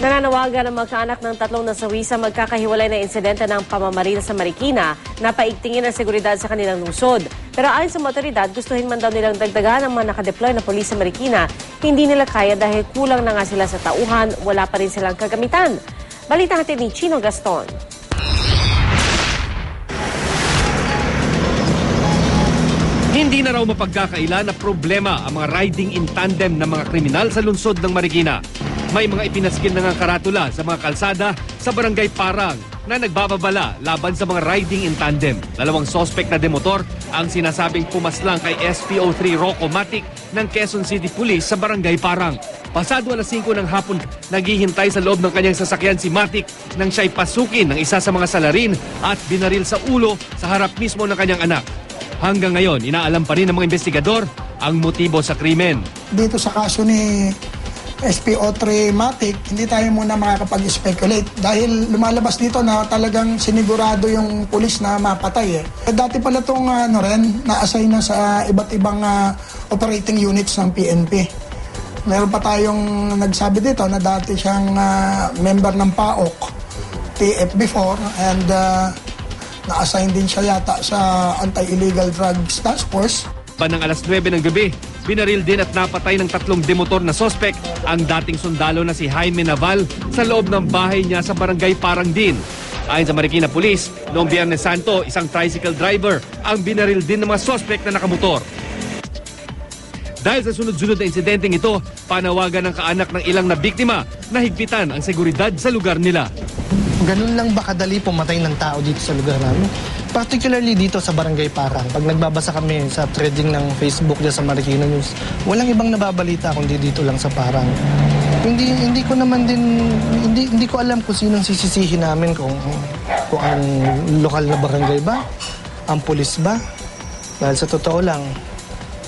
Nananawagan ang magkaanak ng tatlong nasawi sa magkakahiwalay na insidente ng pamamaril sa Marikina na paigtingin ang seguridad sa kanilang lungsod. Pero ayon sa mga otoridad, gustuhin man daw nilang dagdagan ang mga nakadeploy na polis sa Marikina. Hindi nila kaya dahil kulang na nga sila sa tauhan, wala pa rin silang kagamitan. Balita natin ni Chino Gaston. Hindi na raw mapagkakaila na problema ang mga riding in tandem ng mga kriminal sa lungsod ng Marikina. May mga ipinaskil na nga karatula sa mga kalsada sa barangay Parang na nagbababala laban sa mga riding in tandem. Dalawang sospek na demotor ang sinasabing pumaslang kay SPO3 Rocco Matic ng Quezon City Police sa barangay Parang. Pasado alas 5 ng hapon, naghihintay sa loob ng kanyang sasakyan si Matic nang siya'y pasukin ng isa sa mga salarin at binaril sa ulo sa harap mismo ng kanyang anak. Hanggang ngayon, inaalam pa rin ng mga investigador ang motibo sa krimen. dito sa kaso ni SPO3 Matic, hindi tayo muna makakapag-speculate dahil lumalabas dito na talagang sinigurado yung pulis na mapatay. Eh. Eh, Dati pala itong ano rin, na-assign na sa iba't ibang ah, operating units ng PNP. Meron pa tayong nagsabi dito na dati siyang ah, member ng PAOK, TF before, and ah, na-assign din siya yata sa Anti-Illegal Drugs Task Force. Bandang alas 9 ng gabi, binaril din at napatay ng tatlong demotor na sospek ang dating sundalo na si Jaime Naval sa loob ng bahay niya sa barangay Parang din. Ayon sa Marikina Police, noong Biyernes Santo, isang tricycle driver ang binaril din ng mga sospek na nakamotor. Dahil sa sunod-sunod na insidenteng ito, panawagan ng kaanak ng ilang na biktima na higpitan ang seguridad sa lugar nila. Ganun lang ba kadali pumatay ng tao dito sa lugar namin? Particularly dito sa Barangay Parang. Pag nagbabasa kami sa threading ng Facebook dyan sa Marikina News, walang ibang nababalita kundi dito lang sa Parang. Hindi hindi ko naman din hindi hindi ko alam kung sinong sisisihin namin kung kung ang lokal na barangay ba, ang pulis ba. Dahil sa totoo lang,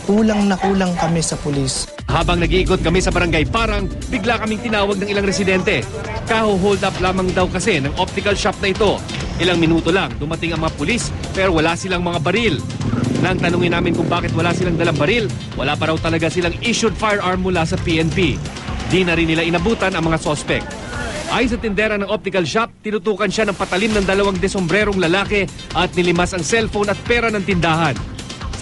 kulang na kulang kami sa pulis. Habang nag-iikot kami sa barangay Parang, bigla kaming tinawag ng ilang residente. Kaho-hold up lamang daw kasi ng optical shop na ito. Ilang minuto lang, dumating ang mga pulis pero wala silang mga baril. Nang tanungin namin kung bakit wala silang dalang baril, wala pa raw talaga silang issued firearm mula sa PNP. Di na rin nila inabutan ang mga sospek. Ayon sa tindera ng optical shop, tinutukan siya ng patalim ng dalawang desombrerong lalaki at nilimas ang cellphone at pera ng tindahan.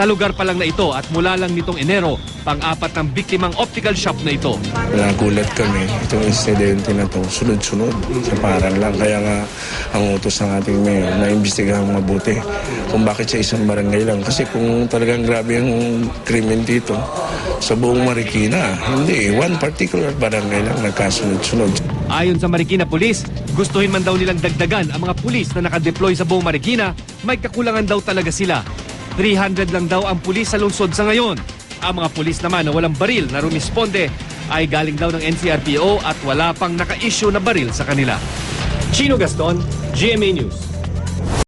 Sa lugar pa lang na ito at mula lang nitong Enero, pang-apat ng biktimang optical shop na ito. Nagulat kami. Itong insidente na to sunod-sunod. Sa parang lang. Kaya nga ang utos ng ating mayor na imbestigahan mabuti kung bakit sa isang barangay lang. Kasi kung talagang grabe ang krimen dito sa buong Marikina hindi. One particular barangay lang nagkasunod-sunod. Ayon sa Marikina Police, gustuhin man daw nilang dagdagan ang mga pulis na nakadeploy sa buong Marikina, may kakulangan daw talaga sila. 300 lang daw ang pulis sa lungsod sa ngayon. Ang mga pulis naman na walang baril na rumisponde ay galing daw ng NCRPO at wala pang naka-issue na baril sa kanila. Chino Gaston, GMA News.